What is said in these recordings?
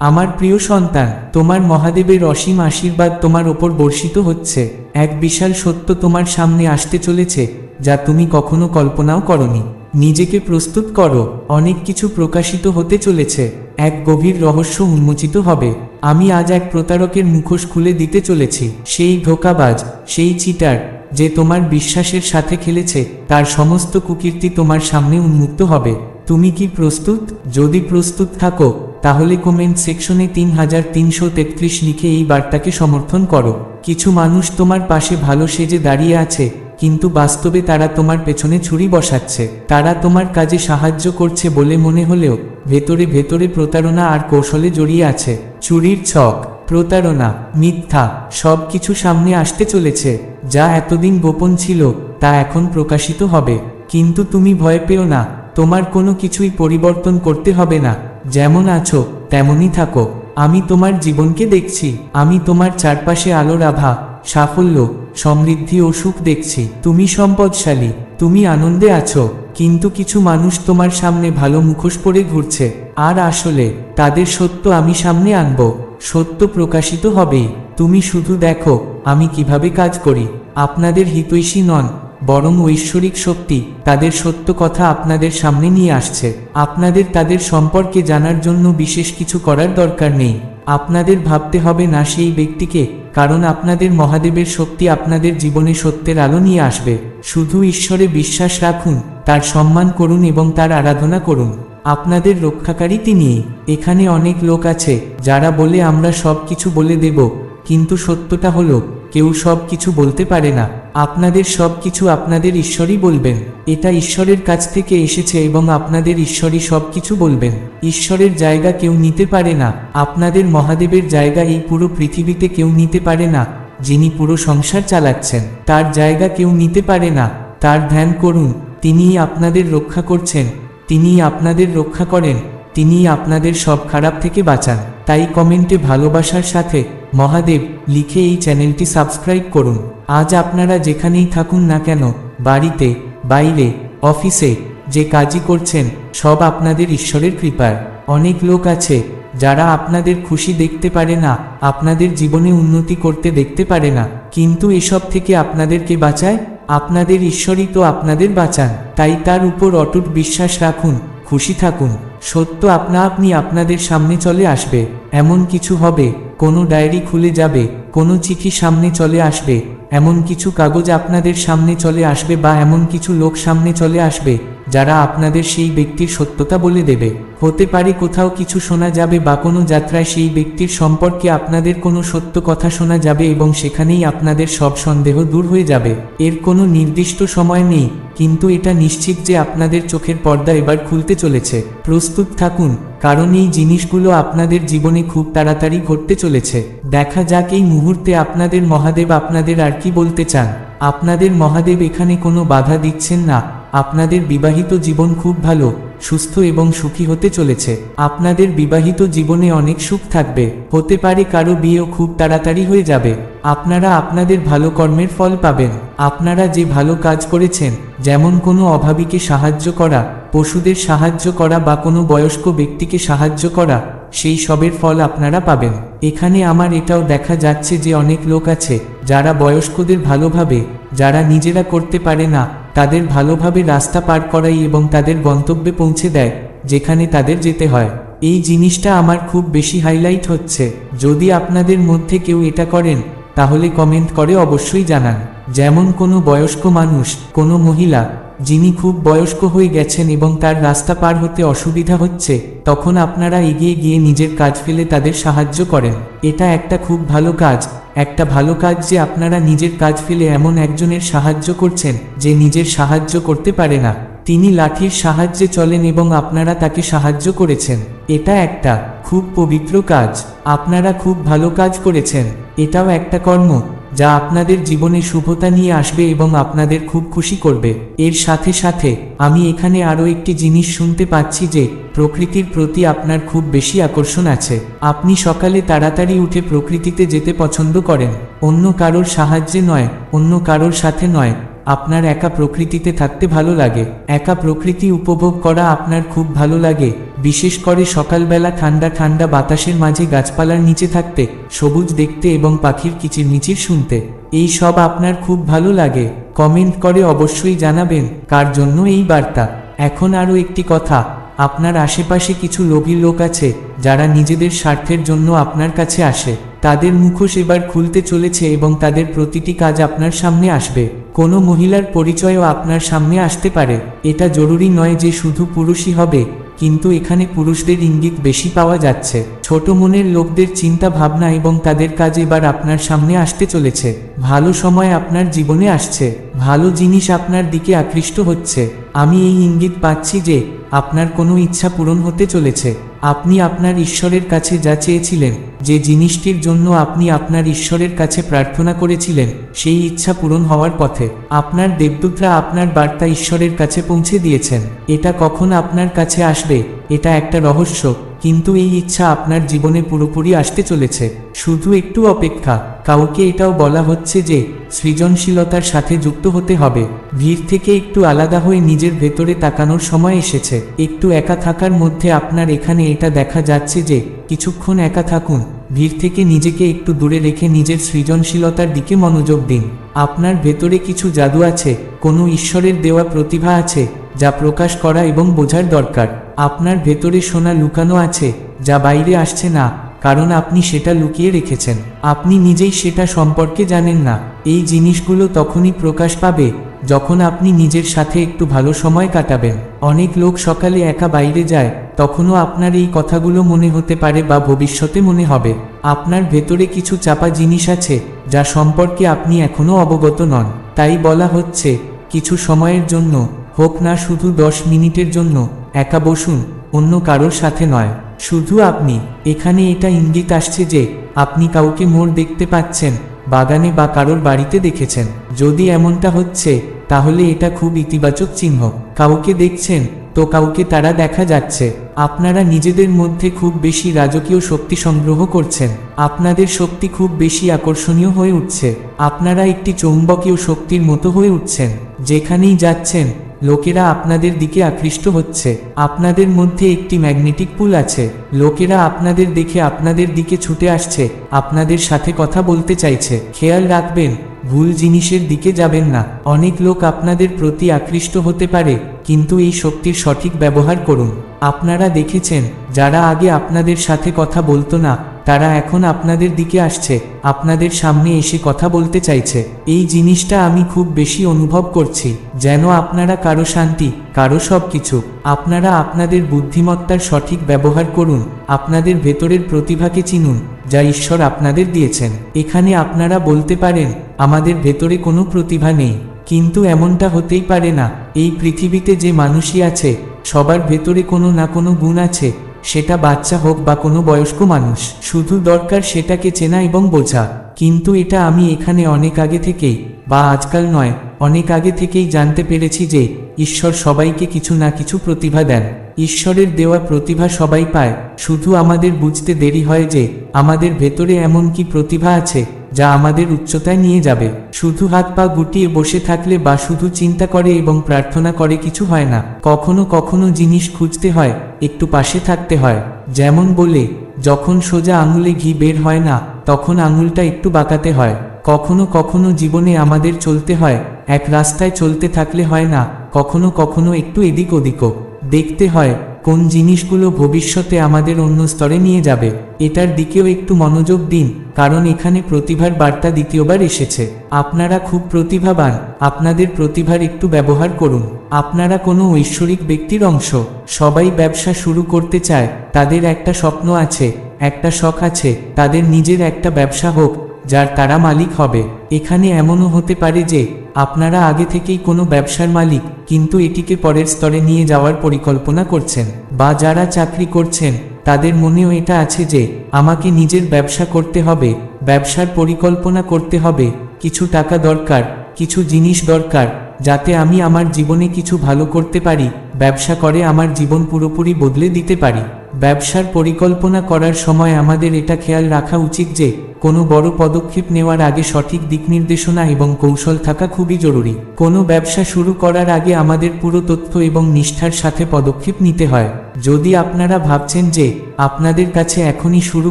আমার প্রিয় সন্তান, তোমার মহাদেবের অসীম আশীর্বাদ তোমার ওপর বর্ষিত হচ্ছে। এক বিশাল সত্য তোমার সামনে আসতে চলেছে, যা তুমি কখনো কল্পনাও করনি। নিজেকে প্রস্তুত করো, অনেক কিছু প্রকাশিত হতে চলেছে। এক গভীর রহস্য উন্মোচিত হবে। আমি আজ এক প্রতারকের মুখোশ খুলে দিতে চলেছি। সেই ধোকাবাজ, সেই চিটার, যে তোমার বিশ্বাসের সাথে খেলেছে, তার সমস্ত কুকীর্তি তোমার সামনে উন্মুক্ত হবে। তুমি কি প্রস্তুত? যদি প্রস্তুত থাকো তাহলে কমেন্ট সেকশনে তিন হাজার তিনশো তেত্রিশ লিখে এই বার্তাকে সমর্থন করো। কিছু মানুষ তোমার পাশে ভালো সেজে দাঁড়িয়ে আছে, কিন্তু বাস্তবে তারা তোমার পেছনে ছুরি বসাচ্ছে। তারা তোমার কাজে সাহায্য করছে বলে মনে হলেও, ভেতরে ভেতরে প্রতারণা আর কৌশলে জড়িয়ে আছে। চুরির ছক, প্রতারণা, মিথ্যা সব কিছু সামনে আসতে চলেছে। যা এতদিন গোপন ছিল, তা এখন প্রকাশিত হবে। কিন্তু তুমি ভয় পেও না, তোমার কোনো কিছুই পরিবর্তন করতে হবে না। যেমন আছো, তেমনই থাকো। আমি তোমার জীবনকে দেখছি। আমি তোমার চারপাশে আলোর আভা সাফল্য, সমৃদ্ধি ও সুখ দেখছি। তুমি সম্পদশালী, তুমি আনন্দে আছো। কিন্তু কিছু মানুষ তোমার সামনে ভালো মুখোশ পরে ঘুরছে। আর আসলে, তাদের সত্য আমি সামনে আনব। সত্য প্রকাশিত হবেই তুমি শুধু দেখো, আমি কীভাবে কাজ করি। আপনাদের হিতৈষী নন বরং ঐশ্বরিক শক্তি তাদের সত্য কথা আপনাদের সামনে নিয়ে আসছে। আপনাদের তাদের সম্পর্কে জানার জন্য বিশেষ কিছু করার দরকার নেই। আপনাদের ভাবতে হবে না সেই ব্যক্তিকে, কারণ আপনাদের মহাদেবের শক্তি আপনাদের জীবনে সত্যের আলো নিয়ে আসবে। শুধু ঈশ্বরে বিশ্বাস রাখুন, তার সম্মান করুন এবং তার আরাধনা করুন। আপনাদের রক্ষাকারী তিনি। এখানে অনেক লোক আছে, যারা বলে আমরা সব কিছু বলে দেব, কিন্তু সত্যটা হলো, কেউ সব কিছু বলতে পারে না। আপনাদের সব কিছু আপনাদের ঈশ্বরই বলবেন। এটা ঈশ্বরের কাছ থেকে এসেছে এবং আপনাদের ঈশ্বরই সব কিছু বলবেন। ঈশ্বরের জায়গা কেউ নিতে পারে না। আপনাদের মহাদেবের জায়গা এই পুরো পৃথিবীতে কেউ নিতে পারে না, যিনি পুরো সংসার চালাচ্ছেন। তার জায়গা কেউ নিতে পারে না। তার ধ্যান করুন, তিনিই আপনাদের রক্ষা করছেন, তিনিই আপনাদের রক্ষা করেন। তিনিই আপনাদের সব খারাপ থেকে বাঁচান। তাই কমেন্টে ভালোবাসার সাথে মহাদেব লিখে এই চ্যানেলটি সাবস্ক্রাইব করুন। আজ আপনারা যেখানেই থাকুন না কেন, বাড়িতে, বাইরে, অফিসে যে কাজই করছেন, সব আপনাদের ঈশ্বরের কৃপায়। অনেক লোক আছে যারা আপনাদের খুশি দেখতে পারে না, আপনাদের জীবনে উন্নতি করতে দেখতে পারে না, কিন্তু এসব থেকে আপনাদেরকে বাঁচায়? আপনাদের ঈশ্বরই তো আপনাদের বাঁচান। তাই তার উপর অটুট বিশ্বাস রাখুন, খুশি থাকুন। সত্য আপনা আপনি আপনাদের সামনে চলে আসবে, এমন কিছু হবে, কোনো ডায়েরি খুলে যাবে, কোনো চিঠি সামনে চলে আসবে, এমন কিছু কাগজ আপনাদের সামনে চলে আসবে বা এমন কিছু লোক সামনে চলে আসবে। যারা আপনাদের সেই ব্যক্তির সত্যতা বলে দেবে। হতে পারে কোথাও কিছু শোনা যাবে বা কোনো যাত্রায় সেই ব্যক্তির সম্পর্কে আপনাদের কোনো সত্য কথা শোনা যাবে এবং সেখানেই আপনাদের সব সন্দেহ দূর হয়ে যাবে। এর কোনো নির্দিষ্ট সময় নেই, কিন্তু এটা নিশ্চিত যে আপনাদের চোখের পর্দা এবার খুলতে চলেছে। প্রস্তুত থাকুন, কারণ এই জিনিসগুলো আপনাদের জীবনে খুব তাড়াতাড়ি ঘটতে চলেছে। দেখা যাক এই মুহূর্তে আপনাদের মহাদেব আপনাদের আর কি বলতে চান। আপনাদের মহাদেব এখানে কোনো বাধা দিচ্ছেন না। আপনাদের বিবাহিত জীবন খুব ভালো, সুস্থ এবং সুখী হতে চলেছে। আপনাদের বিবাহিত জীবনে অনেক সুখ থাকবে। হতে পারে কারও বিয়েও খুব তাড়াতাড়ি হয়ে যাবে। আপনারা আপনাদের ভালো কর্মের ফল পাবেন। আপনারা যে ভালো কাজ করেছেন, যেমন কোনো অভাবীকে সাহায্য করা, পশুদের সাহায্য করা বা কোনো বয়স্ক ব্যক্তিকে সাহায্য করা সেই সবের ফল আপনারা পাবেন। এখানে আমার এটাও দেখা যাচ্ছে যে অনেক লোক আছে, যারা বয়স্কদের ভালোভাবে, যারা নিজেরা করতে পারে না, তাদের ভালোভাবে রাস্তা পার করাই এবং তাদের গন্তব্যে পৌঁছে দেয়, যেখানে তাদের যেতে হয়। এই জিনিসটা আমার খুব বেশি হাইলাইট হচ্ছে। যদি আপনাদের মধ্যে কেউ এটা করেন, তাহলে কমেন্ট করে অবশ্যই জানান। যেমন কোনো বয়স্ক মানুষ, কোনো মহিলা যিনি খুব বয়স্ক হয়ে গেছেন এবং তার রাস্তা পার হতে অসুবিধা হচ্ছে, তখন আপনারা এগিয়ে গিয়ে নিজের কাজ ফেলে তাদের সাহায্য করেন। এটা একটা খুব ভালো কাজ, একটা ভালো কাজ যে আপনারা নিজের কাজ ফেলে এমন একজনের সাহায্য করছেন, যে নিজের সাহায্য করতে পারে না। তিনি লাঠির সাহায্যে চলেন এবং আপনারা তাকে সাহায্য করেছেন। এটা একটা খুব পবিত্র কাজ, আপনারা খুব ভালো কাজ করেছেন, এটাও একটা কর্ম। যা আপনাদের জীবনে শুভতা নিয়ে আসবে এবং আপনাদের খুব খুশি করবে। এর সাথে সাথে, আমি এখানে আরও একটি জিনিস শুনতে পাচ্ছি যে, প্রকৃতির প্রতি আপনার খুব বেশি আকর্ষণ আছে। আপনি সকালে তাড়াতাড়ি উঠে প্রকৃতিতে যেতে পছন্দ করেন। অন্য কারোর সাহায্যে নয়, অন্য কারোর সাথে নয়। আপনার একা প্রকৃতিতে থাকতে ভালো লাগে। একা প্রকৃতি উপভোগ করা আপনার খুব ভালো লাগে। বিশেষ করে সকালবেলা ঠান্ডা ঠান্ডা বাতাসের মাঝে গাছপালার নিচে থাকতে, সবুজ দেখতে এবং পাখির কিচির কিচিরমিচির শুনতে। এই সব আপনার খুব ভালো লাগে। কমেন্ট করে অবশ্যই জানাবেন, কার জন্য এই বার্তা। এখন আরও একটি কথা, আপনার আশেপাশে কিছু লোভী লোক আছে, যারা নিজেদের স্বার্থের জন্য আপনার কাছে আসে। তাদের মুখোশ এবার খুলতে চলেছে এবং তাদের প্রতিটি কাজ আপনার সামনে আসবে। কোনো মহিলার পরিচয়ও আপনার সামনে আসতে পারে। এটা জরুরি নয় যে শুধু পুরুষই হবে, কিন্তু এখানে পুরুষদের ইঙ্গিত বেশি পাওয়া যাচ্ছে। ছোট মনের লোকদের চিন্তা ভাবনা এবং তাদের কাজ এবার আপনার সামনে আসতে চলেছে। ভালো সময় আপনার জীবনে আসছে। ভালো জিনিস আপনার দিকে আকৃষ্ট হচ্ছে। আমি এই ইঙ্গিত পাচ্ছি যে, আপনার কোনো ইচ্ছা পূরণ হতে চলেছে। আপনি আপনার ঈশ্বরের কাছে যা চেয়েছিলেন, যে জিনিসটির জন্য আপনি আপনার ঈশ্বরের কাছে প্রার্থনা করেছিলেন, সেই ইচ্ছা পূরণ হওয়ার পথে আপনার দেবদূতরা আপনার বার্তা ঈশ্বরের কাছে পৌঁছে দিয়েছেন। এটা কখন আপনার কাছে আসবে, এটা একটা রহস্য। কিন্তু এই ইচ্ছা আপনার জীবনে পুরোপুরি আসতে চলেছে। শুধু একটু অপেক্ষা, কাউকে এটাও বলা হচ্ছে যে, সৃজনশীলতার সাথে যুক্ত হতে হবে। ভিড় থেকে একটু আলাদা হয়ে নিজের ভেতরে তাকানোর সময় এসেছে। একটু একা থাকার মধ্যে আপনার এখানে এটা দেখা যাচ্ছে যে, কিছুক্ষণ একা থাকুন। ভিড় থেকে নিজেকে একটু দূরে রেখে নিজের সৃজনশীলতার দিকে মনোযোগ দিন। আপনার ভেতরে কিছু জাদু আছে, কোনো ঈশ্বরের দেওয়া প্রতিভা আছে, যা প্রকাশ করা এবং বোঝার দরকার। আপনার ভেতরে সোনা লুকানো আছে, যা বাইরে আসছে না, কারণ আপনি সেটা লুকিয়ে রেখেছেন। আপনি নিজেই সেটা সম্পর্কে জানেন না। এই জিনিসগুলো তখনই প্রকাশ পাবে, যখন আপনি নিজের সাথে একটু ভালো সময় কাটাবেন। অনেক লোক সকালে একা বাইরে যায়, তখনও আপনার এই কথাগুলো মনে হতে পারে বা ভবিষ্যতে মনে হবে। আপনার ভেতরে কিছু চাপা জিনিস আছে, যা সম্পর্কে আপনি এখনও অবগত নন। তাই বলা হচ্ছে, কিছু সময়ের জন্য হোক না শুধু দশ মিনিটের জন্য, একা বসুন, অন্য কারোর সাথে নয়। শুধু আপনি, এখানে এটা ইঙ্গিত আসছে যে, আপনি কাউকে মোড় দেখতে পাচ্ছেন, বাগানে বা কারোর বাড়িতে দেখেছেন। যদি এমনটা হচ্ছে, তাহলে এটা খুব ইতিবাচক চিহ্ন। কাউকে দেখছেন, তো কাউকে তারা দেখা যাচ্ছে। আপনারা নিজেদের মধ্যে খুব বেশি রাজকীয় শক্তি সংগ্রহ করছেন। আপনাদের শক্তি খুব বেশি আকর্ষণীয় হয়ে উঠছে। আপনারা একটি চৌম্বকীয় শক্তির মতো হয়ে উঠছেন। যেখানেই যাচ্ছেন লোকেরা আপনাদের দিকে আকৃষ্ট হচ্ছে। আপনাদের মধ্যে একটি ম্যাগনেটিক পুল আছে। লোকেরা আপনাদের দেখে আপনাদের দিকে ছুটে আসছে। আপনাদের সাথে কথা বলতে চাইছে। খেয়াল রাখবেন, ভুল জিনিসের দিকে যাবেন না। অনেক লোক আপনাদের প্রতি আকৃষ্ট হতে পারে, কিন্তু এই শক্তির সঠিক ব্যবহার করুন। আপনারা দেখেছেন, যারা আগে আপনাদের সাথে কথা বলতো না তারা এখন আপনাদের দিকে আসছে, আপনাদের সামনে এসে কথা বলতে চাইছে। এই জিনিসটা আমি খুব বেশি অনুভব করছি, যেন আপনারা কারও শান্তি, কারও সব কিছু আপনারা আপনাদের বুদ্ধিমত্তার সঠিক ব্যবহার করুন, আপনাদের ভেতরের প্রতিভাকে চিনুন, যা ঈশ্বর আপনাদের দিয়েছেন। এখানে আপনারা বলতে পারেন, আমাদের ভেতরে কোনো প্রতিভা নেই, কিন্তু এমনটা হতেই পারে না, এই পৃথিবীতে যে মানুষই আছে, সবার ভেতরে কোনো না কোনো গুণ আছে সেটা বাচ্চা হোক বা কোনো বয়স্ক মানুষ শুধু দরকার সেটাকে চেনা এবং বোঝা। কিন্তু এটা আমি এখানে অনেক আগে থেকেই, বা আজকাল নয়, অনেক আগে থেকেই জানতে পেরেছি যে, ঈশ্বর সবাইকে কিছু না কিছু প্রতিভা দেন। ঈশ্বরের দেওয়া প্রতিভা সবাই পায়। শুধু আমাদের বুঝতে দেরি হয় যে, আমাদের ভেতরে এমন কি প্রতিভা আছে, যা আমাদের উচ্চতায় নিয়ে যাবে। শুধু হাত পা গুটিয়ে বসে থাকলে বা শুধু চিন্তা করে এবং প্রার্থনা করে কিছু হয় না। কখনো কখনো জিনিস খুঁজতে হয়, একটু পাশে থাকতে হয়। যেমন বলে যখন সোজা আঙুলে ঘি বের হয় না, তখন আঙুলটা একটু বাঁকাতে হয়। কখনো কখনো জীবনে আমাদের চলতে হয়, এক রাস্তায় চলতে থাকলে হয় না, কখনো কখনো একটু এদিক ওদিকও দেখতে হয় কোন জিনিসগুলো ভবিষ্যতে আমাদের অন্য স্তরে নিয়ে যাবে? এটার দিকেও একটু মনোযোগ দিন, কারণ এখানে প্রতিভার বার্তা দ্বিতীয়বার এসেছে। আপনারা খুব প্রতিভাবান, আপনাদের প্রতিভার একটু ব্যবহার করুন। আপনারা কোনো ঐশ্বরিক ব্যক্তির অংশ, সবাই ব্যবসা শুরু করতে চায়, তাদের একটা স্বপ্ন আছে, একটা শখ আছে, তাদের নিজের একটা ব্যবসা হোক যার তারা মালিক হবে। এখানে এমনও হতে পারে যে, আপনারা আগে থেকেই কোনো ব্যবসার মালিক, কিন্তু এটিকে পরের স্তরে নিয়ে যাওয়ার পরিকল্পনা করছেন। বা যারা চাকরি করছেন, তাদের মনেও এটা আছে যে, আমাকে নিজের ব্যবসা করতে হবে, ব্যবসার পরিকল্পনা করতে হবে, কিছু টাকা দরকার, কিছু জিনিস দরকার, যাতে আমি আমার জীবনে কিছু ভালো করতে পারি, ব্যবসা করে আমার জীবন পুরোপুরি বদলে দিতে পারি। ব্যবসার পরিকল্পনা করার সময় আমাদের এটা খেয়াল রাখা উচিত যে, কোনো বড় পদক্ষেপ নেওয়ার আগে সঠিক দিক নির্দেশনা এবং কৌশল থাকা খুবই জরুরি। কোনো ব্যবসা শুরু করার আগে আমাদের পুরো তথ্য এবং নিষ্ঠার সাথে পদক্ষেপ নিতে হয়। যদি আপনারা ভাবছেন যে, আপনাদের কাছে এখনই শুরু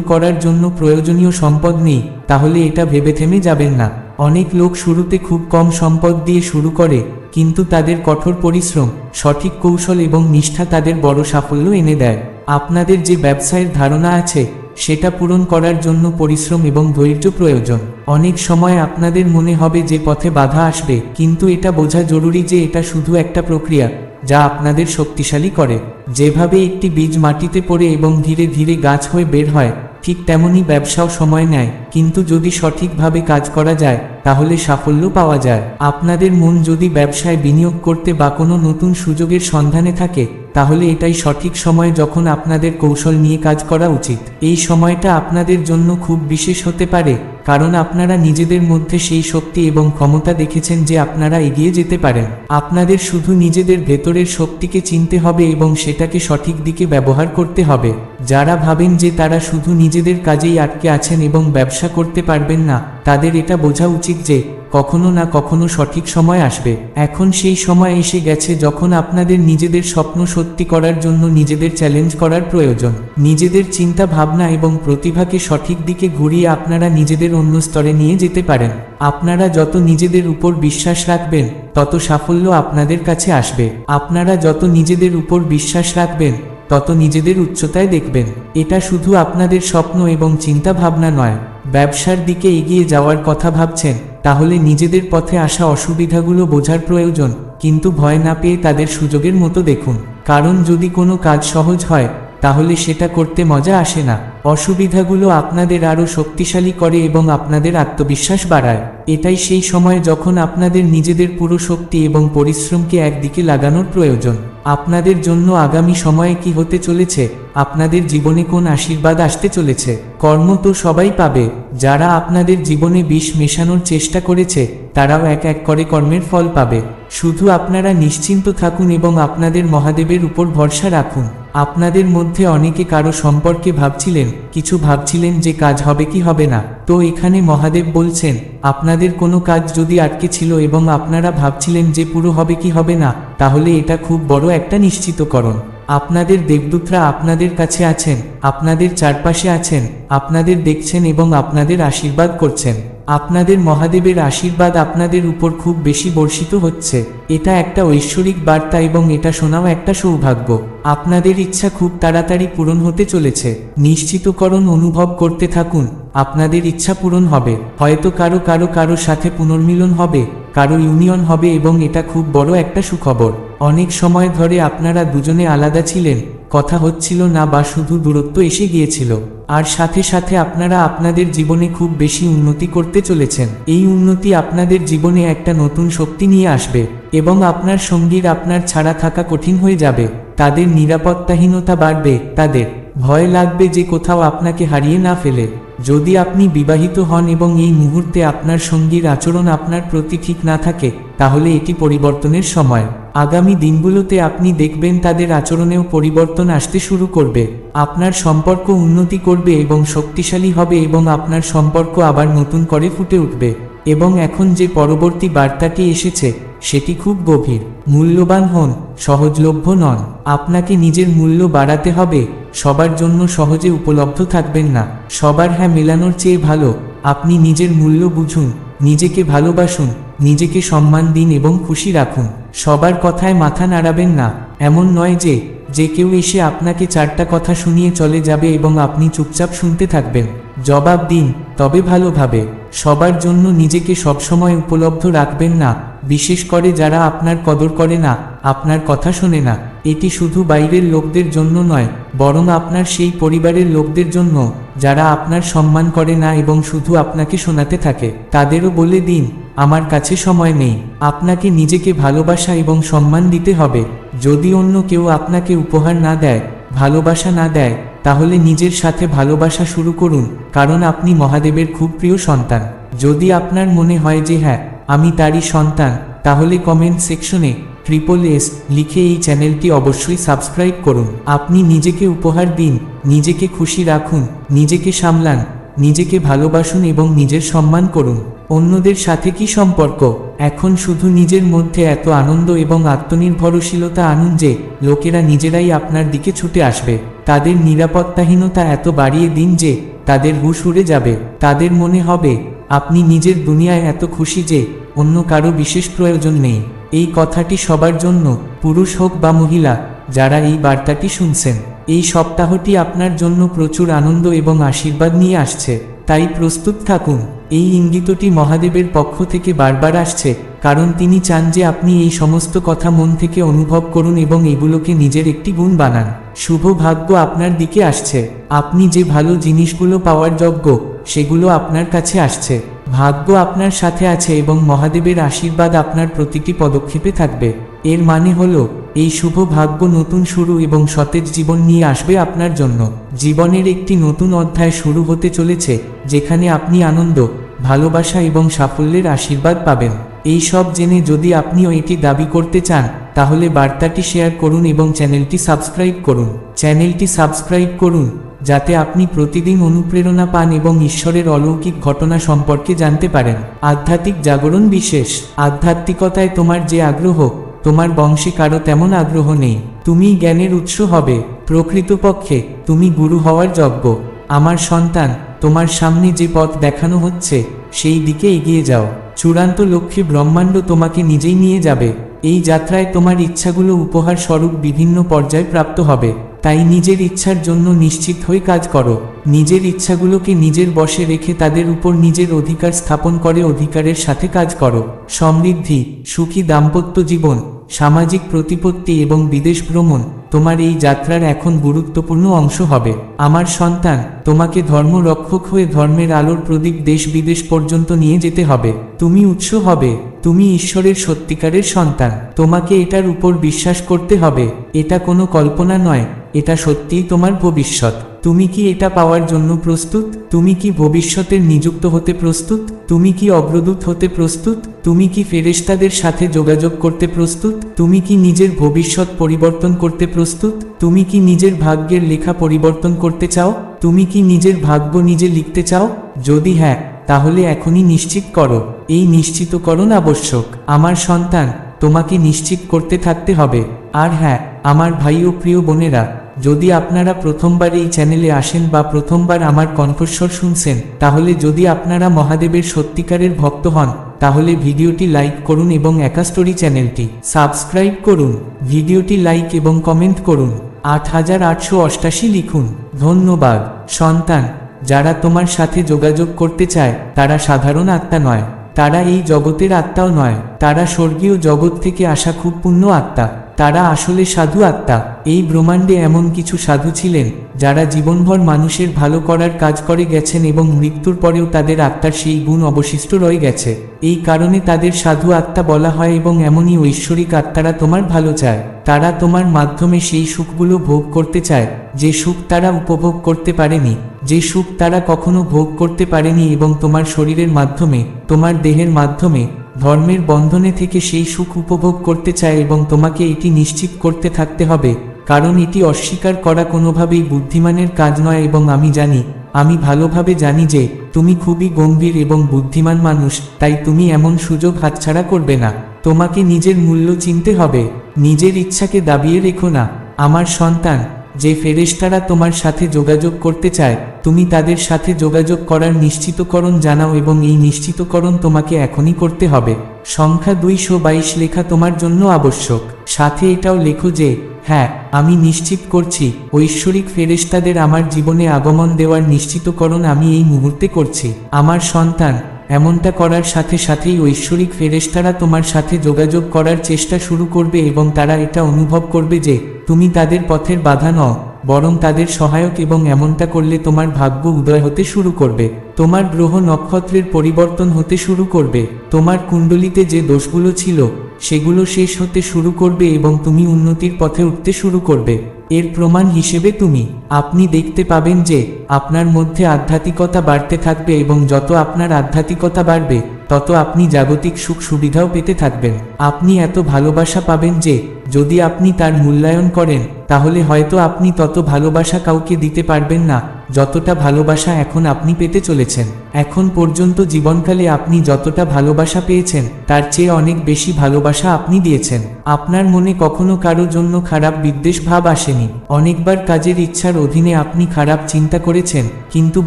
করার জন্য প্রয়োজনীয় সম্পদ নেই, তাহলে এটা ভেবে থেমে যাবেন না। অনেক লোক শুরুতে খুব কম সম্পদ দিয়ে শুরু করে, কিন্তু তাদের কঠোর পরিশ্রম, সঠিক কৌশল এবং নিষ্ঠা তাদের বড় সাফল্য এনে দেয়। আপনাদের যে ব্যবসায়ের ধারণা আছে, সেটা পূরণ করার জন্য পরিশ্রম এবং ধৈর্য প্রয়োজন। অনেক সময় আপনাদের মনে হবে যে পথে বাধা আসবে, কিন্তু এটা বোঝা জরুরি যে এটা শুধু একটা প্রক্রিয়া, যা আপনাদের শক্তিশালী করে। যেভাবে একটি বীজ মাটিতে পড়ে এবং ধীরে ধীরে গাছ হয়ে বের হয়, ঠিক তেমনই ব্যবসাও সময় নেয়। কিন্তু যদি সঠিকভাবে কাজ করা যায়, তাহলে সাফল্য পাওয়া যায়। আপনাদের মন যদি ব্যবসায় বিনিয়োগ করতে বা কোনো নতুন সুযোগের সন্ধানে থাকে তাহলে এটাই সঠিক সময় যখন আপনাদের কৌশল নিয়ে কাজ করা উচিত। এই সময়টা আপনাদের জন্য খুব বিশেষ হতে পারে, কারণ আপনারা নিজেদের মধ্যে সেই শক্তি এবং ক্ষমতা দেখেছেন যে আপনারা এগিয়ে যেতে পারেন। আপনাদের শুধু নিজেদের ভেতরের শক্তিকে চিনতে হবে এবং সেটাকে সঠিক দিকে ব্যবহার করতে হবে। যারা ভাবেন যে তারা শুধু নিজেদের কাজেই আটকে আছেন এবং ব্যবসা করতে পারবেন না, তাদের এটা বোঝা উচিত যে কখনো না কখনো সঠিক সময় আসবে। এখন সেই সময় এসে গেছে যখন আপনাদের নিজেদের স্বপ্ন সত্যি করার জন্য নিজেদের চ্যালেঞ্জ করার প্রয়োজন। নিজেদের চিন্তা ভাবনা এবং প্রতিভাকে সঠিক দিকে ঘুরিয়ে আপনারা নিজেদের অন্য স্তরে নিয়ে যেতে পারেন। আপনারা যত নিজেদের উপর বিশ্বাস রাখবেন, তত সাফল্য আপনাদের কাছে আসবে। আপনারা যত নিজেদের উপর বিশ্বাস রাখবেন, তত নিজেদের উচ্চতায় দেখবেন। এটা শুধু আপনাদের স্বপ্ন এবং চিন্তা ভাবনা নয়। ব্যবসার দিকে এগিয়ে যাওয়ার কথা ভাবছেন, তাহলে নিজেদের পথে আসা অসুবিধাগুলো বোঝার প্রয়োজন, কিন্তু ভয় না পেয়ে তাদের সুযোগের মতো দেখুন। কারণ যদি কোনো কাজ সহজ হয়, তাহলে সেটা করতে মজা আসে না। অসুবিধাগুলো আপনাদের আরও শক্তিশালী করে এবং আপনাদের আত্মবিশ্বাস বাড়ায়। এটাই সেই সময় যখন আপনাদের নিজেদের পুরো শক্তি এবং পরিশ্রমকে একদিকে লাগানোর প্রয়োজন। আপনাদের জন্য আগামী সময়ে কি হতে চলেছে? আপনাদের জীবনে কোন আশীর্বাদ আসতে চলেছে? কর্ম তো সবাই পাবে। যারা আপনাদের জীবনে বিষ মেশানোর চেষ্টা করেছে, তারাও এক এক করে কর্মের ফল পাবে। শুধু আপনারা নিশ্চিন্ত থাকুন এবং আপনাদের মহাদেবের উপর ভরসা রাখুন। আপনাদের মধ্যে অনেকে কারও সম্পর্কে ভাবছিলেন কিছু ভাবছিলেন যে কাজ হবে কি হবে না। তো এখানে মহাদেব বলছেন, আপনাদের কোনো কাজ যদি আটকে ছিল এবং আপনারা ভাবছিলেন যে পুরো হবে কি হবে না, তাহলে এটা খুব বড় একটা নিশ্চিতকরণ। আপনাদের দেবদূতরা আপনাদের কাছে আছেন, আপনাদের চারপাশে আছেন, আপনাদের দেখছেন এবং আপনাদের আশীর্বাদ করছেন। আপনাদের মহাদেবের আশীর্বাদ আপনাদের উপর খুব বেশি বর্ষিত হচ্ছে। এটা একটা ঐশ্বরিক বার্তা এবং এটা শোনাও একটা সৌভাগ্য। আপনাদের ইচ্ছা খুব তাড়াতাড়ি পূরণ হতে চলেছে। নিশ্চিতকরণ অনুভব করতে থাকুন, আপনাদের ইচ্ছা পূরণ হবে। হয়তো কারও কারও কারও সাথে পুনর্মিলন হবে, কারও ইউনিয়ন হবে এবং এটা খুব বড় একটা সুখবর। অনেক সময় ধরে আপনারা দুজনে আলাদা ছিলেন, কথা হচ্ছিল না বা শুধু দূরত্ব এসে গিয়েছিল। আর সাথে সাথে আপনারা আপনাদের জীবনে খুব বেশি উন্নতি করতে চলেছেন। এই উন্নতি আপনাদের জীবনে একটা নতুন শক্তি নিয়ে আসবে। এবং আপনার সঙ্গীর আপনার ছাড়া থাকা কঠিন হয়ে যাবে। তাদের নিরাপত্তাহীনতা বাড়বে, তাদের ভয় লাগবে যে কোথাও আপনাকে হারিয়ে না ফেলে। যদি আপনি বিবাহিত হন এবং এই মুহূর্তে আপনার সঙ্গীর আচরণ আপনার প্রতি ঠিক না থাকে, তাহলে এটি পরিবর্তনের সময়। আগামী দিনগুলোতে আপনি দেখবেন তাদের আচরণেও পরিবর্তন আসতে শুরু করবে। আপনার সম্পর্ক উন্নতি করবে এবং শক্তিশালী হবে এবং আপনার সম্পর্ক আবার নতুন করে ফুটে উঠবে। এবং এখন যে পরবর্তী বার্তাটি এসেছে সেটি খুব গভীর। মূল্যবান হন, সহজলভ্য নন। আপনাকে নিজের মূল্য বাড়াতে হবে, সবার জন্য সহজে উপলব্ধ থাকবেন না। সবার হ্যাঁ মেলানোর চেয়ে ভালো, আপনি নিজের মূল্য বুঝুন, নিজেকে ভালোবাসুন, নিজেকে সম্মান দিন এবং খুশি রাখুন। সবার কথায় মাথা নাড়াবেন না। এমন নয় যে যে কেউ এসে আপনাকে চারটা কথা শুনিয়ে চলে যাবে এবং আপনি চুপচাপ শুনতে থাকবেন। জবাব দিন, তবে ভালোভাবে। সবার জন্য নিজেকে সবসময় উপলব্ধ রাখবেন না। বিশেষ করে যারা আপনার কদর করে না, আপনার কথা শোনে না। এটি শুধু বাইরের লোকদের জন্য নয়, বরং আপনার সেই পরিবারের লোকদের জন্য, যারা আপনার সম্মান করে না এবং শুধু আপনাকে শোনাতে থাকে। তাদেরও বলে দিন, আমার কাছে সময় নেই। আপনাকে নিজেকে ভালোবাসা এবং সম্মান দিতে হবে। যদি অন্য কেউ আপনাকে উপহার না দেয়, ভালোবাসা না দেয়, তাহলে নিজের সাথে ভালোবাসা শুরু করুন, কারণ আপনি মহাদেবের খুব প্রিয় সন্তান। যদি আপনার মনে হয় যে হ্যাঁ আমি তারই সন্তান, তাহলে কমেন্ট সেকশনে ট্রিপল এস লিখে এই চ্যানেলটি অবশ্যই সাবস্ক্রাইব করুন। আপনি নিজেকে উপহার দিন, নিজেকে খুশি রাখুন, নিজেকে সামলান, নিজেকে ভালোবাসুন এবং নিজের সম্মান করুন। অন্যদের সাথে কি সম্পর্ক? এখন শুধু নিজের মধ্যে এত আনন্দ এবং আত্মনির্ভরশীলতা আনুন যে, লোকেরা নিজেরাই আপনার দিকে ছুটে আসবে। তাদের নিরাপত্তাহীনতা এত বাড়িয়ে দিন যে, তাদের হুশ উড়ে যাবে। তাদের মনে হবে আপনি নিজের দুনিয়ায় এত খুশি যে অন্য কারও বিশেষ প্রয়োজন নেই। এই কথাটি সবার জন্য, পুরুষ হোক বা মহিলা, যারা এই বার্তাটি শুনছেন, এই সপ্তাহটি আপনার জন্য প্রচুর আনন্দ এবং আশীর্বাদ নিয়ে আসছে। তাই প্রস্তুত থাকুন, এই ইঙ্গিতটি মহাদেবের পক্ষ থেকে বারবার আসছে। কারণ তিনি চান যে আপনি এই সমস্ত কথা মন থেকে অনুভব করুন এবং এগুলোকে নিজের একটি গুণ বানান। শুভ ভাগ্য আপনার দিকে আসছে। আপনি যে ভালো জিনিসগুলো পাওয়ার যোগ্য, সেগুলো আপনার কাছে আসছে। ভাগ্য আপনার সাথে আছে এবং মহাদেবের আশীর্বাদ আপনার প্রতিটি পদক্ষেপে থাকবে। এর মানে হলো, এই শুভ ভাগ্য নতুন শুরু এবং সতেজ জীবন নিয়ে আসবে আপনার জন্য। জীবনের একটি নতুন অধ্যায় শুরু হতে চলেছে, যেখানে আপনি আনন্দ ভালোবাসা এবং সাফল্যের আশীর্বাদ পাবেন। এই সব জেনে যদি আপনিও এটি দাবি করতে চান, তাহলে বার্তাটি শেয়ার করুন এবং চ্যানেলটি সাবস্ক্রাইব করুন। চ্যানেলটি সাবস্ক্রাইব করুন, যাতে আপনি প্রতিদিন অনুপ্রেরণা পান এবং ঈশ্বরের অলৌকিক ঘটনা সম্পর্কে জানতে পারেন। আধ্যাত্মিক জাগরণ বিশেষ। আধ্যাত্মিকতায় তোমার যে আগ্রহ, তোমার বংশে কারও তেমন আগ্রহ নেই। তুমি জ্ঞানের উৎস হবে। প্রকৃতপক্ষে, তুমি গুরু হওয়ার যোগ্য আমার সন্তান তোমার সামনে যে পথ দেখানো হচ্ছে, সেই দিকে এগিয়ে যাও। চূড়ান্ত লক্ষ্মী ব্রহ্মাণ্ড তোমাকে নিজেই নিয়ে যাবে। এই যাত্রায় তোমার ইচ্ছাগুলো উপহার স্বরূপ বিভিন্ন পর্যায়ে প্রাপ্ত হবে। তাই নিজের ইচ্ছার জন্য নিশ্চিত হয়ে কাজ করো। নিজের ইচ্ছাগুলোকে নিজের বশে রেখে তাদের উপর নিজের অধিকার স্থাপন করে অধিকারের সাথে কাজ করো। সমৃদ্ধি, সুখী দাম্পত্য জীবন। সামাজিক প্রতিপত্তি এবং বিদেশ ভ্রমণ তোমার এই যাত্রার এখন গুরুত্বপূর্ণ অংশ হবে। আমার সন্তান, তোমাকে ধর্ম রক্ষক হয়ে ধর্মের আলোর প্রদীপ দেশ বিদেশ পর্যন্ত নিয়ে যেতে হবে। তুমি উৎস হবে, তুমি ঈশ্বরের সত্যিকারের সন্তান। তোমাকে এটার উপর বিশ্বাস করতে হবে। এটা কোনো কল্পনা নয়, এটা সত্যিই তোমার ভবিষ্যৎ। তুমি কি এটা পাওয়ার জন্য প্রস্তুত? তুমি কি ভবিষ্যতের নিযুক্ত হতে প্রস্তুত? তুমি কি অগ্রদূত হতে প্রস্তুত? তুমি কি ফেরেশতাদের সাথে যোগাযোগ করতে প্রস্তুত? তুমি কি নিজের ভবিষ্যৎ পরিবর্তন করতে প্রস্তুত? তুমি কি নিজের ভাগ্যের লেখা পরিবর্তন করতে চাও? তুমি কি নিজের ভাগ্য নিজে লিখতে চাও? যদি হ্যাঁ তাহলে এখনই নিশ্চিত করো। এই নিশ্চিতকরণ আবশ্যক। আমার সন্তান, তোমাকে নিশ্চিত করতে থাকতে হবে। আর হ্যাঁ আমার ভাই ও প্রিয় বোনেরা যদি আপনারা প্রথমবার এই চ্যানেলে আসেন বা প্রথমবার আমার কণ্ঠস্বর শুনছেন, তাহলে যদি আপনারা মহাদেবের সত্যিকারের ভক্ত হন, তাহলে ভিডিওটি লাইক করুন এবং একাস্টোরি চ্যানেলটি সাবস্ক্রাইব করুন, ভিডিওটি লাইক এবং কমেন্ট করুন, আট হাজার আটশো অষ্টাশি লিখুন। ধন্যবাদ। সন্তান, যারা তোমার সাথে যোগাযোগ করতে চায়, তারা সাধারণ আত্মা নয়, তারা এই জগতের আত্মাও নয়, তারা স্বর্গীয় জগৎ থেকে আসা খুব পূর্ণ আত্মা। তারা আসলে সাধু আত্মা। এই ব্রহ্মাণ্ডে এমন কিছু সাধু ছিলেন, যারা জীবনভর মানুষের ভালো করার কাজ করে গেছেন এবং মৃত্যুর পরেও তাদের আত্মার সেই গুণ অবশিষ্ট রয়ে গেছে। এই কারণে তাদের সাধু আত্মা বলা হয় এবং এমনই ঐশ্বরিক আত্মারা তোমার ভালো চায়। তারা তোমার মাধ্যমে সেই সুখগুলো ভোগ করতে চায়, যে সুখ তারা উপভোগ করতে পারেনি। যে সুখ তারা কখনো ভোগ করতে পারেনি এবং তোমার শরীরের মাধ্যমে, তোমার দেহের মাধ্যমে ধর্মের বন্ধনে থেকে সেই সুখ উপভোগ করতে চায় এবং তোমাকে এটি নিশ্চিত করতে থাকতে হবে, কারণ এটি অস্বীকার করা কোনোভাবেই বুদ্ধিমানের কাজ নয় এবং আমি জানি, আমি ভালোভাবে জানি যে, তুমি খুবই গম্ভীর এবং বুদ্ধিমান মানুষ, তাই তুমি এমন সুযোগ হাতছাড়া করবে না। তোমাকে নিজের মূল্য চিনতে হবে, নিজের ইচ্ছাকে দাবিয়ে রেখো না। আমার সন্তান যে ফেরেশতারা তোমার সাথে যোগাযোগ করতে চায়, তুমি তাদের সাথে যোগাযোগ করার নিশ্চিতকরণ জানাও এবং এই নিশ্চিতকরণ তোমাকে এখনই করতে হবে। সংখ্যা দুইশো বাইশ লেখা তোমার জন্য আবশ্যক। সাথে এটাও লেখো যে হ্যাঁ আমি নিশ্চিত করছি, ঐশ্বরিক ফেরেশতাদের আমার জীবনে আগমন দেওয়ার নিশ্চিতকরণ আমি এই মুহূর্তে করছি। আমার সন্তান এমনটা করার সাথে সাথেই ঐশ্বরিক ফেরেশতারা তোমার সাথে যোগাযোগ করার চেষ্টা শুরু করবে এবং তারা এটা অনুভব করবে যে, তুমি তাদের পথের বাধা নও, বরং তাদের সহায়ক এবং এমনটা করলে তোমার ভাগ্য উদয় হতে শুরু করবে। তোমার গ্রহ নক্ষত্রের পরিবর্তন হতে শুরু করবে। তোমার কুণ্ডলিতে যে দোষগুলো ছিল, সেগুলো শেষ হতে শুরু করবে এবং তুমি উন্নতির পথে উঠতে শুরু করবে। এর প্রমাণ হিসেবে তুমি। আপনি দেখতে পাবেন যে, আপনার মধ্যে আধ্যাত্মিকতা বাড়তে থাকবে এবং যত আপনার আধ্যাত্মিকতা বাড়বে, তত আপনি জাগতিক সুখ সুবিধাও পেতে থাকবেন। আপনি এত ভালোবাসা পাবেন যে, যদি আপনি তার মূল্যায়ন করেন, তাহলে হয়তো আপনি তত ভালোবাসা কাউকে দিতে পারবেন না। যতটা ভালোবাসা এখন আপনি পেতে চলেছেন, এখন পর্যন্ত জীবনকালে আপনি যতটা ভালোবাসা পেয়েছেন, তার চেয়ে অনেক বেশি ভালোবাসা আপনি দিয়েছেন। আপনার মনে কখনো কারও জন্য খারাপ বিদ্বেষ ভাব আসেনি। অনেকবার কাজের ইচ্ছার অধীনে আপনি খারাপ চিন্তা করেছেন, কিন্তু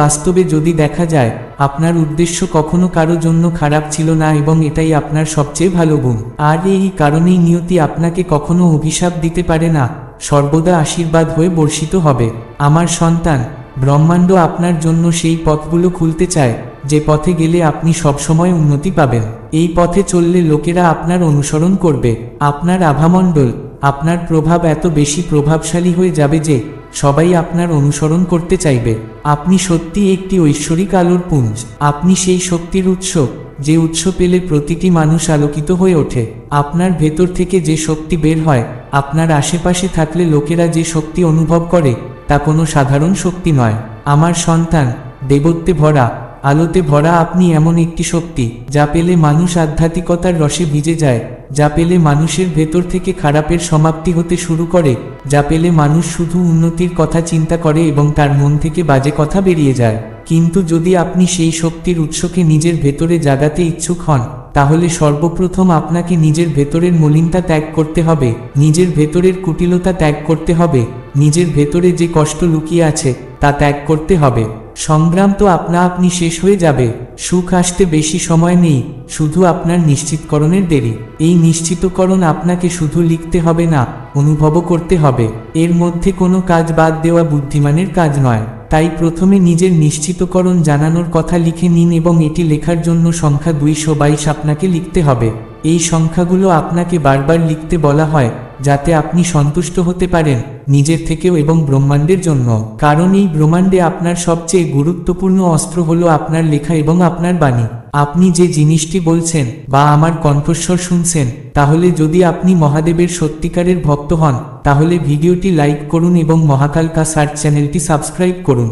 বাস্তবে যদি দেখা যায়, আপনার উদ্দেশ্য কখনো কারও জন্য খারাপ ছিল না এবং এটাই আপনার সবচেয়ে ভালো গুণ। আর এই কারণেই নিয়তি আপনাকে কখনো অভিশাপ দিতে পারে না। সর্বদা আশীর্বাদ হয়ে বর্ষিত হবে। আমার সন্তান ব্রহ্মাণ্ড আপনার জন্য সেই পথগুলো খুলতে চায়, যে পথে গেলে আপনি সবসময় উন্নতি পাবেন। এই পথে চললে লোকেরা আপনার অনুসরণ করবে। আপনার আভামণ্ডল, আপনার প্রভাব এত বেশি প্রভাবশালী হয়ে যাবে যে, সবাই আপনার অনুসরণ করতে চাইবে। আপনি সত্যি একটি ঐশ্বরিক আলোর পুঞ্জ। আপনি সেই শক্তির উৎস, যে উৎস পেলে প্রতিটি মানুষ আলোকিত হয়ে ওঠে। আপনার ভেতর থেকে যে শক্তি বের হয়, আপনার আশেপাশে থাকলে লোকেরা যে শক্তি অনুভব করে তা কোনো সাধারণ শক্তি নয়। আমার সন্তান, দেবত্বে ভরা, আলোতে ভরা আপনি এমন একটি শক্তি, যা পেলে মানুষ আধ্যাত্মিকতার রসে ভিজে যায়, যা পেলে মানুষের ভেতর থেকে খারাপের সমাপ্তি হতে শুরু করে, যা পেলে মানুষ শুধু উন্নতির কথা চিন্তা করে এবং তার মন থেকে বাজে কথা বেরিয়ে যায়। কিন্তু যদি আপনি সেই শক্তির উৎসকে নিজের ভেতরে জাগাতে ইচ্ছুক হন তাহলে সর্বপ্রথম আপনাকে নিজের ভেতরের মলিনতা ত্যাগ করতে হবে, নিজের ভেতরের কুটিলতা ত্যাগ করতে হবে, নিজের ভেতরে যে কষ্ট লুকিয়ে আছে, তা ত্যাগ করতে হবে। সংগ্রাম তো আপনা আপনি শেষ হয়ে যাবে, সুখ আসতে বেশি সময় নেই, শুধু আপনার নিশ্চিতকরণের দেরি। এই নিশ্চিতকরণ আপনাকে শুধু লিখতে হবে না, অনুভবও করতে হবে। এর মধ্যে কোনো কাজ বাদ দেওয়া বুদ্ধিমানের কাজ নয়। তাই প্রথমে নিজের নিশ্চিতকরণ জানানোর কথা লিখে নিন এবং এটি লেখার জন্য সংখ্যা দুইশো বাইশ আপনাকে লিখতে হবে। এই সংখ্যাগুলো আপনাকে বারবার লিখতে বলা হয়, যাতে আপনি সন্তুষ্ট হতে পারেন নিজের থেকেও এবং ব্রহ্মাণ্ডের জন্য। কারণ এই ব্রহ্মাণ্ডে আপনার সবচেয়ে গুরুত্বপূর্ণ অস্ত্র হলো আপনার লেখা এবং আপনার বাণী। আপনি যে জিনিসটি বলছেন বা আমার কণ্ঠস্বর শুনছেন, তাহলে যদি আপনি মহাদেবের সত্যিকারের ভক্ত হন, তাহলে ভিডিওটি লাইক করুন এবং মহাকালকা সার্চ চ্যানেলটি সাবস্ক্রাইব করুন।